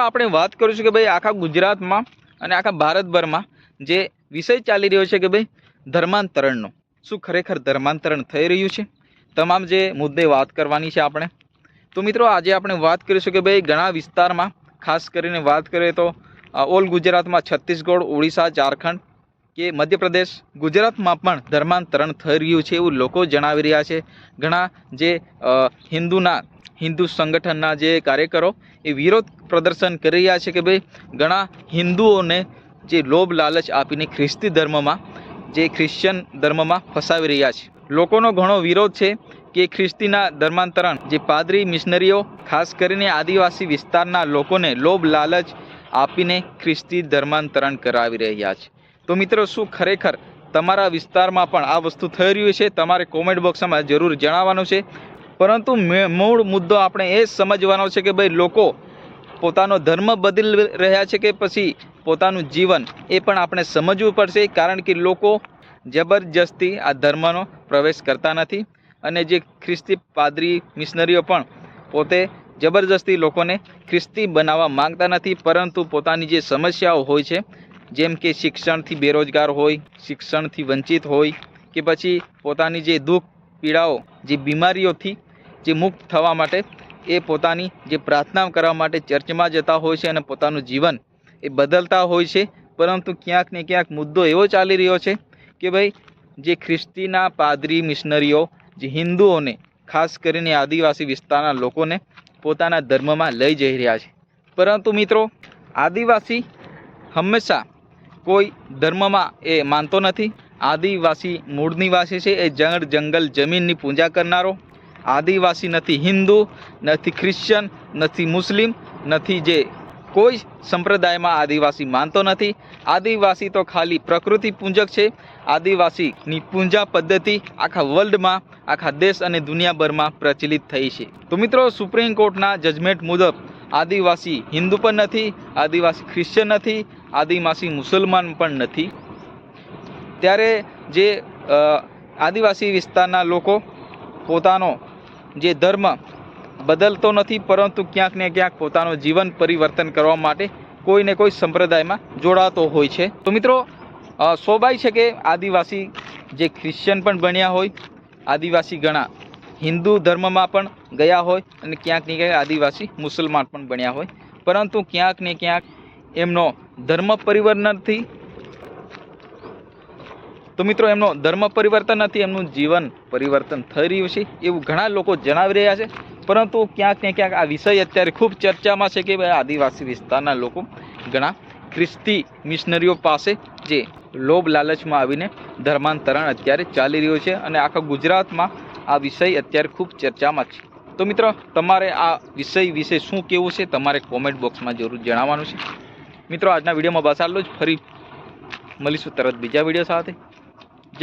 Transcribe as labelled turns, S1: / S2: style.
S1: આપણે વાત કરીશું કે ભાઈ આખા ગુજરાતમાં અને આખા ભારતભરમાં જે વિષય ચાલી રહ્યો છે કે ભાઈ ધર્માંતરણનો. શું ખરેખર ધર્માંતરણ થઈ રહ્યું છે? તમામ જે મુદ્દે વાત કરવાની છે આપણે. તો મિત્રો, આજે આપણે વાત કરીશું કે ભાઈ ઘણા વિસ્તારમાં, ખાસ કરીને વાત કરીએ તો ઓલ ગુજરાતમાં છત્તીસગઢ, ઓડિશા, ઝારખંડ કે મધ્યપ્રદેશ ગુજરાતમાં પણ ધર્માંતરણ થઈ રહ્યું છે એવું લોકો જણાવી રહ્યા છે. ઘણા જે હિન્દુના, હિન્દુ સંગઠનના જે કાર્યકરો એ વિરોધ પ્રદર્શન કરી રહ્યા છે કે ભાઈ ઘણા હિન્દુઓને જે લોભ લાલચ આપીને ખ્રિસ્તી ધર્મમાં, જે ખ્રિશ્ચન ધર્મમાં ફસાવી રહ્યા છે. લોકોનો ઘણો વિરોધ છે કે ખ્રિસ્તીના ધર્માંતરણ, જે પાદરી મિશનરીઓ, ખાસ કરીને આદિવાસી વિસ્તારના લોકોને લોભ લાલચ આપીને ખ્રિસ્તી ધર્માંતરણ કરાવી રહ્યા છે. તો મિત્રો શું ખરેખર તમારા વિસ્તારમાં પણ આ વસ્તુ થઈ રહ્યું છે? તમારે કોમેન્ટ બોક્સમાં જરૂર જણાવવાનું છે. પરંતુ મૂળ મુદ્દો આપણે એ સમજવાનો છે કે ભાઈ લોકો પોતાનો ધર્મ બદલી રહ્યા છે કે પછી પોતાનું જીવન એ પણ આપણે સમજવું પડશે કારણ કે લોકો જબરજસ્તી આ ધર્મનો પ્રવેશ કરતા નથી અને જે ખ્રિસ્તી પાદરી મિશનરીઓ પણ પોતે જબરજસ્તી લોકોને ખ્રિસ્તી બનાવવા માંગતા નથી પરંતુ પોતાની જે સમસ્યાઓ હોય છે જેમ કે શિક્ષણથી બેરોજગાર હોય, શિક્ષણથી વંચિત હોય કે પછી પોતાની જે દુઃખ, પીડાઓ, જે બીમારીઓથી જે મુક્ત થવા માટે એ પોતાની જે પ્રાર્થના કરવા માટે ચર્ચમાં જતા હોય છે અને પોતાનું જીવન એ બદલતા હોય છે. પરંતુ ક્યાંક ને ક્યાંક મુદ્દો એવો ચાલી રહ્યો છે કે ભાઈ, જે ખ્રિસ્તીના પાદરી મિશનરીઓ, જે હિન્દુઓને, ખાસ કરીને આદિવાસી વિસ્તારના લોકોને પોતાના ધર્મમાં લઈ જઈ રહ્યા છે. પરંતુ મિત્રો, આદિવાસી હંમેશા કોઈ ધર્મમાં એ માનતો નથી. આદિવાસી મૂળ નિવાસી છે. એ જળ જંગલ જમીનની પૂજા કરનારો. આદિવાસી નથી હિન્દુ, નથી ખ્રિશ્ચન, નથી મુસ્લિમ, નથી જે કોઈ સંપ્રદાયમાં આદિવાસી માનતો નથી. આદિવાસી તો ખાલી પ્રકૃતિ પૂંજક છે. આદિવાસીની પૂજા પદ્ધતિ આખા વર્લ્ડમાં, આખા દેશ અને દુનિયાભરમાં પ્રચલિત થઈ છે. તો મિત્રો, સુપ્રીમ કોર્ટના જજમેન્ટ મુજબ આદિવાસી હિન્દુ પણ નથી, આદિવાસી ખ્રિશ્ચન નથી આદિવાસી મુસલમાન પણ નથી. ત્યારે જે આદિવાસી વિસ્તારના લોકો પોતાનો જે ધર્મ બદલતો નથી, પરંતુ ક્યાંક ને ક્યાંક પોતાનું જીવન પરિવર્તન કરવા માટે કોઈને કોઈ સંપ્રદાયમાં જોડાતો હોય છે. તો મિત્રો સ્વાભાવિક છે કે આદિવાસી જે ખ્રિશ્ચન પણ બન્યા હોય, આદિવાસી ઘણા હિન્દુ ધર્મમાં પણ ગયા હોય અને ક્યાંક ને ક્યાંક આદિવાસી મુસલમાન પણ બન્યા હોય. પરંતુ ક્યાંક ને ક્યાંક એમનો ધર્મ પરિવર્તનથી તો મિત્રો, એમનો ધર્મ પરિવર્તન નથી, એમનું જીવન પરિવર્તન થઈ રહ્યું છે, એવું ઘણા લોકો જણાવી રહ્યા છે. પરંતુ ક્યાંક ને ક્યાંક આ વિષય અત્યારે ખૂબ ચર્ચામાં છે કે ભાઈ આદિવાસી વિસ્તારના લોકો ઘણા ખ્રિસ્તી મિશનરીઓ પાસે જે લોભ લાલચમાં આવીને ધર્માંતરણ અત્યારે ચાલી રહ્યું છે અને આખા ગુજરાતમાં આ વિષય અત્યારે ખૂબ ચર્ચામાં છે. તો મિત્રો, તમારે આ વિષય વિશે શું કહેવું છે? તમારે કોમેન્ટ બોક્સમાં જરૂર જણાવવાનું છે. મિત્રો આજના વિડીયોમાં બસ આટલું જ. ફરી મળીશું તરત બીજા વીડિયો સાથે.